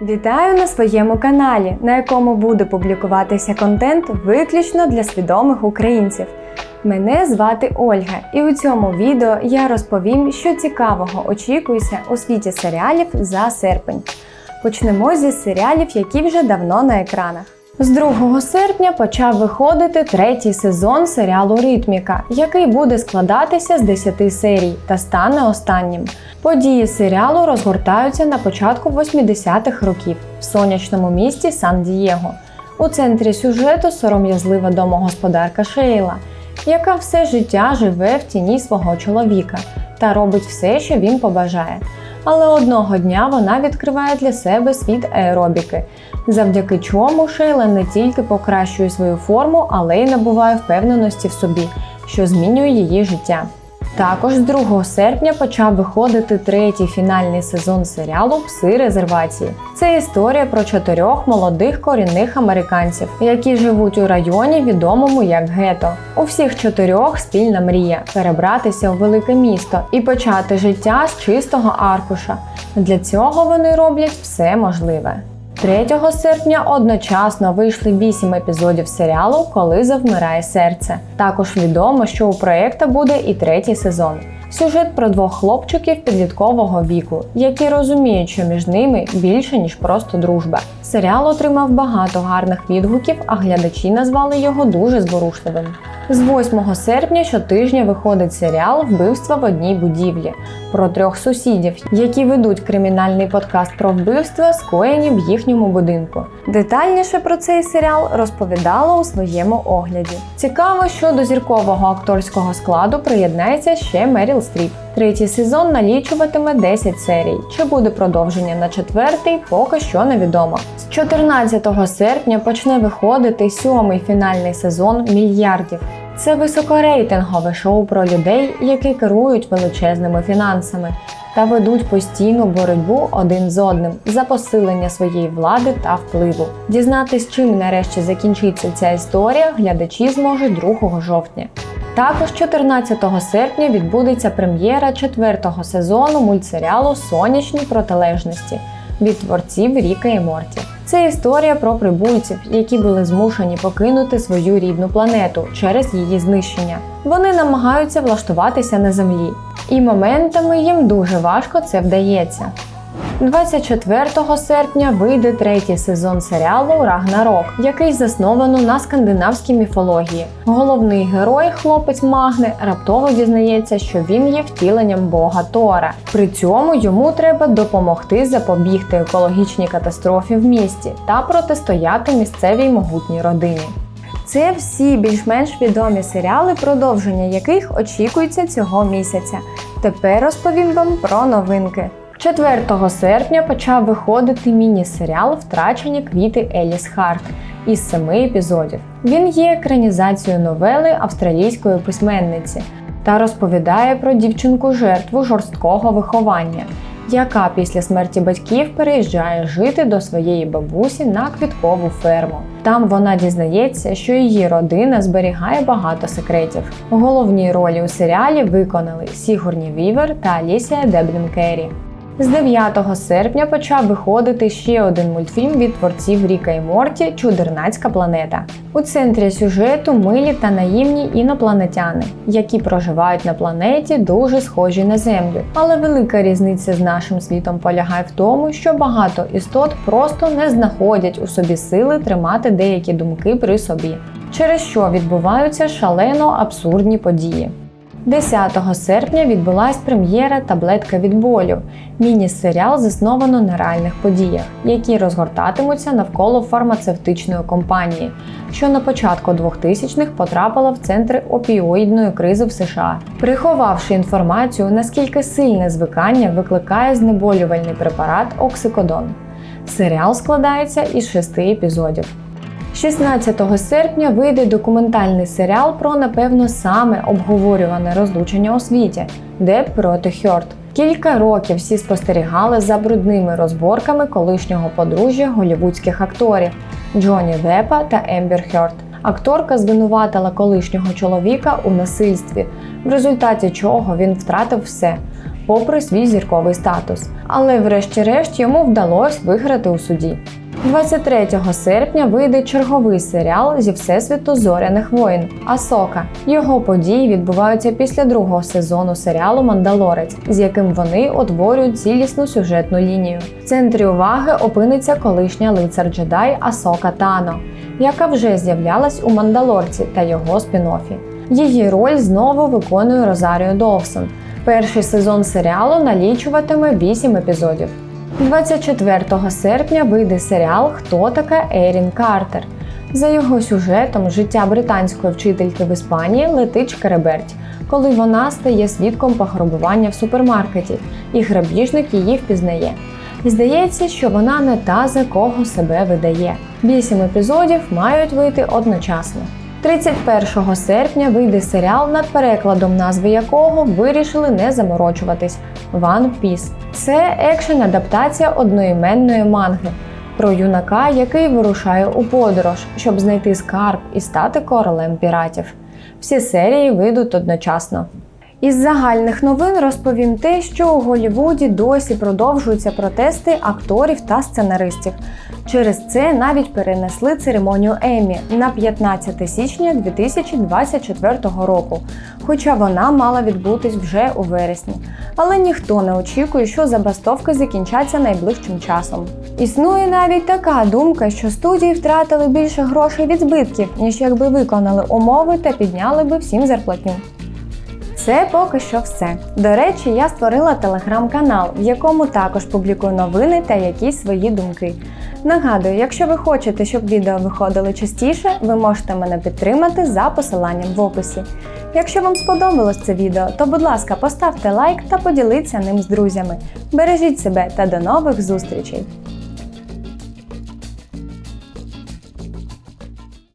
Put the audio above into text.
Вітаю на своєму каналі, на якому буде публікуватися контент виключно для свідомих українців. Мене звати Ольга, і у цьому відео я розповім, що цікавого очікується у світі серіалів за серпень. Почнемо зі серіалів, які вже давно на екранах. З 2 серпня почав виходити третій сезон серіалу Ритміка, який буде складатися з 10 серій та стане останнім. Події серіалу розгортаються на початку 80-х років в сонячному місті Сан-Дієго. У центрі сюжету сором'язлива домогосподарка Шейла, яка все життя живе в тіні свого чоловіка та робить все, що він побажає. Але одного дня вона відкриває для себе світ аеробіки, завдяки чому Шейла не тільки покращує свою форму, але й набуває впевненості в собі, що змінює її життя. Також з 2 серпня почав виходити третій фінальний сезон серіалу Пси резервації. Це історія про чотирьох молодих корінних американців, які живуть у районі, відомому як гето. У всіх чотирьох спільна мрія перебратися у велике місто і почати життя з чистого аркуша. Для цього вони роблять все можливе. 3 серпня одночасно вийшли 8 епізодів серіалу Коли завмирає серце. Також відомо, що у проєкта буде і третій сезон. Сюжет про двох хлопчиків підліткового віку, які розуміють, що між ними більше ніж просто дружба. Серіал отримав багато гарних відгуків, а глядачі назвали його дуже зворушливим. З 8 серпня щотижня виходить серіал Вбивства в одній будівлі про трьох сусідів, які ведуть кримінальний подкаст про вбивства, скоєні в їхньому будинку. Детальніше про цей серіал розповідала у своєму огляді. Цікаво, що до зіркового акторського складу приєднається ще Меріл Стріп. Третій сезон налічуватиме 10 серій. Чи буде продовження на четвертий, поки що невідомо. З 14 серпня почне виходити сьомий фінальний сезон мільярдів. Це високорейтингове шоу про людей, які керують величезними фінансами та ведуть постійну боротьбу один з одним за посилення своєї влади та впливу. Дізнатись, чим нарешті закінчиться ця історія, глядачі зможуть 2 жовтня. Також 14 серпня відбудеться прем'єра четвертого сезону мультсеріалу Сонячні протилежності від творців Ріка і Морті. Це історія про прибульців, які були змушені покинути свою рідну планету через її знищення. Вони намагаються влаштуватися на землі, і моментами їм дуже важко це вдається. 24 серпня вийде третій сезон серіалу Рагнарок, який засновано на скандинавській міфології. Головний герой, хлопець Магне, раптово дізнається, що він є втіленням бога Тора. При цьому йому треба допомогти запобігти екологічній катастрофі в місті та протистояти місцевій могутній родині. Це всі більш-менш відомі серіали, продовження яких очікується цього місяця. Тепер розповім вам про новинки. 4 серпня почав виходити міні-серіал Втрачені квіти Еліс Харт із семи епізодів. Він є екранізацією новели австралійської письменниці та розповідає про дівчинку-жертву жорсткого виховання, яка після смерті батьків переїжджає жити до своєї бабусі на квіткову ферму. Там вона дізнається, що її родина зберігає багато секретів. Головні ролі у серіалі виконали Сігурні Вівер та Алісія Деблін Керрі. З 9 серпня почав виходити ще один мультфільм від творців Ріка і Морті Чудернацька планета. У центрі сюжету милі та наївні інопланетяни, які проживають на планеті, дуже схожі на Землю. Але велика різниця з нашим світом полягає в тому, що багато істот просто не знаходять у собі сили тримати деякі думки при собі, через що відбуваються шалено абсурдні події. 10 серпня відбулась прем'єра Таблетка від болю. Міні-серіал засновано на реальних подіях, які розгортатимуться навколо фармацевтичної компанії, що на початку 2000-х потрапила в центри опіоїдної кризи в США, приховавши інформацію, наскільки сильне звикання викликає знеболювальний препарат Оксикодон. Серіал складається із шести епізодів. 16 серпня вийде документальний серіал про, напевно, саме обговорюване розлучення у світі Деп проти Хьорт. Кілька років всі спостерігали за брудними розборками колишнього подружжя голівудських акторів Джоні Деппа та Ембір Хьорт. Акторка звинуватила колишнього чоловіка у насильстві, в результаті чого він втратив все попри свій зірковий статус. Але врешті-решт йому вдалося виграти у суді. 23 серпня вийде черговий серіал зі всесвіту зоряних воїн Асока. Його події відбуваються після другого сезону серіалу Мандалорець, з яким вони утворюють цілісну сюжетну лінію. В центрі уваги опиниться колишня лицар джедай Асока Тано, яка вже з'являлась у Мандалорці та його спін-оффі. Її роль знову виконує Розаріо Довсон. Перший сезон серіалу налічуватиме 8 епізодів. 24 серпня вийде серіал Хто така Ерін Картер. За його сюжетом життя британської вчительки в Іспанії летить шкереберть, коли вона стає свідком пограбування в супермаркеті, і грабіжник її впізнає. Здається, що вона не та, за кого себе видає. Вісім епізодів мають вийти одночасно. 31 серпня вийде серіал, над перекладом назви якого вирішили не заморочуватись One Piece. Це екшен-адаптація одноіменної манги про юнака, який вирушає у подорож, щоб знайти скарб і стати королем піратів. Всі серії вийдуть одночасно. Із загальних новин розповім те, що у Голлівуді досі продовжуються протести акторів та сценаристів. Через це навіть перенесли церемонію Еммі на 15 січня 2024 року, хоча вона мала відбутись вже у вересні. Але ніхто не очікує, що забастовки закінчаться найближчим часом. Існує навіть така думка, що студії втратили більше грошей від збитків, ніж якби виконали умови та підняли би всім зарплатню. Це поки що все. До речі, я створила телеграм-канал, в якому також публікую новини та якісь свої думки. Нагадую, якщо ви хочете, щоб відео виходили частіше, ви можете мене підтримати за посиланням в описі. Якщо вам сподобалось це відео, то будь ласка, поставте лайк та поділіться ним з друзями. Бережіть себе та до нових зустрічей!